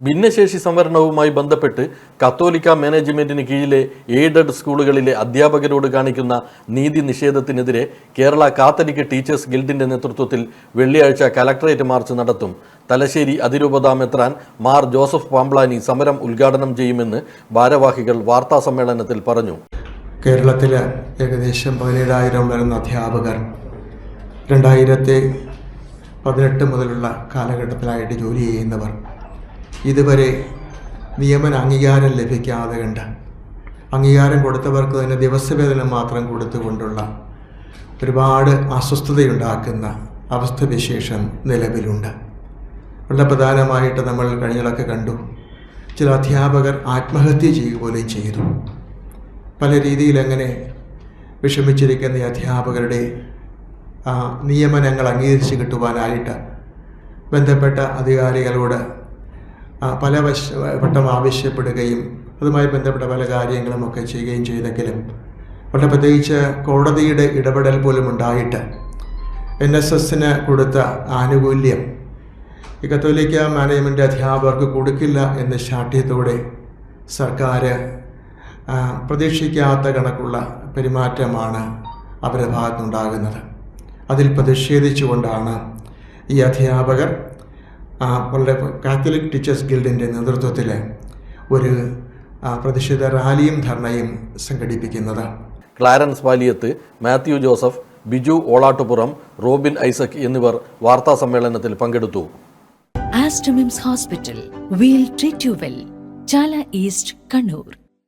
ഭിന്നശേഷി സംവരണവുമായി ബന്ധപ്പെട്ട് കത്തോലിക്ക മാനേജ്മെന്റിന് കീഴിലെ എയ്ഡഡ് സ്കൂളുകളിലെ അധ്യാപകരോട് കാണിക്കുന്ന നീതി നിഷേധത്തിനെതിരെ കേരള കാത്തലിക് ടീച്ചേഴ്സ് ഗിൽഡിന്റെ നേതൃത്വത്തിൽ വെള്ളിയാഴ്ച കലക്ടറേറ്റ് മാർച്ച് നടത്തും. തലശ്ശേരി അതിരൂപതാ മെത്രാൻ മാർ ജോസഫ് പാംബ്ലാനി സമരം ഉദ്ഘാടനം ചെയ്യുമെന്ന് ഭാരവാഹികൾ വാർത്താസമ്മേളനത്തിൽ പറഞ്ഞു. കേരളത്തിലെ ഏകദേശം പതിനേഴായിരം വരുന്ന അധ്യാപകർ രണ്ടായിരത്തി പതിനെട്ട് മുതലുള്ള കാലഘട്ടത്തിലായിട്ട് ജോലി ചെയ്യുന്നവർ ഇതുവരെ നിയമന അംഗീകാരം ലഭിക്കാതെ കണ്ട് അംഗീകാരം കൊടുത്തവർക്ക് തന്നെ ദിവസവേതനം മാത്രം കൊടുത്തുകൊണ്ടുള്ള ഒരുപാട് അസ്വസ്ഥതയുണ്ടാക്കുന്ന അവസ്ഥവിശേഷം നിലവിലുണ്ട്. വളരെ പ്രധാനമായിട്ട് നമ്മൾ കഴിഞ്ഞതൊക്കെ കണ്ടു. ചില അധ്യാപകർ ആത്മഹത്യ ചെയ്യുക പോലും ചെയ്തു. പല രീതിയിൽ അങ്ങനെ വിഷമിച്ചിരിക്കുന്ന അധ്യാപകരുടെ നിയമനങ്ങൾ അംഗീകരിച്ച് കിട്ടുവാനായിട്ട് ബന്ധപ്പെട്ട അധികാരികളോട് പല വശ വട്ടം ആവശ്യപ്പെടുകയും അതുമായി ബന്ധപ്പെട്ട പല കാര്യങ്ങളുമൊക്കെ ചെയ്യുകയും ചെയ്തെങ്കിലും വളരെ പ്രത്യേകിച്ച് കോടതിയുടെ ഇടപെടൽ പോലും ഉണ്ടായിട്ട് എൻ എസ് എസിന് കൊടുത്ത ആനുകൂല്യം ഈ കത്തോലിക്ക മാനേജ്മെന്റ് അധ്യാപകർക്ക് കൊടുക്കില്ല എന്ന ശാഠ്യത്തോടെ സർക്കാർ പ്രതീക്ഷിക്കാത്ത കണക്കുള്ള പെരുമാറ്റമാണ് അവരുടെ ഭാഗത്തുനിന്നുണ്ടാകുന്നത്. അതിൽ പ്രതിഷേധിച്ചുകൊണ്ടാണ് ഈ അധ്യാപകർ വളരെ കാത്തലിക് ടീച്ചേഴ്സ് ഗിൽഡിന്റെ നേതൃത്വത്തിൽ ഒരു പ്രതിഷേധ റാലിയും ധർണയും സംഘടിപ്പിക്കുന്നത് Clarence Valiyath Mathew Joseph Biju Olattupuram Robin Isaac എന്നിവർ വാർത്താ സമ്മേളനത്തിൽ പങ്കെടുത്തു Aster MIMS hospital we'll treat you well Chala east Kannur.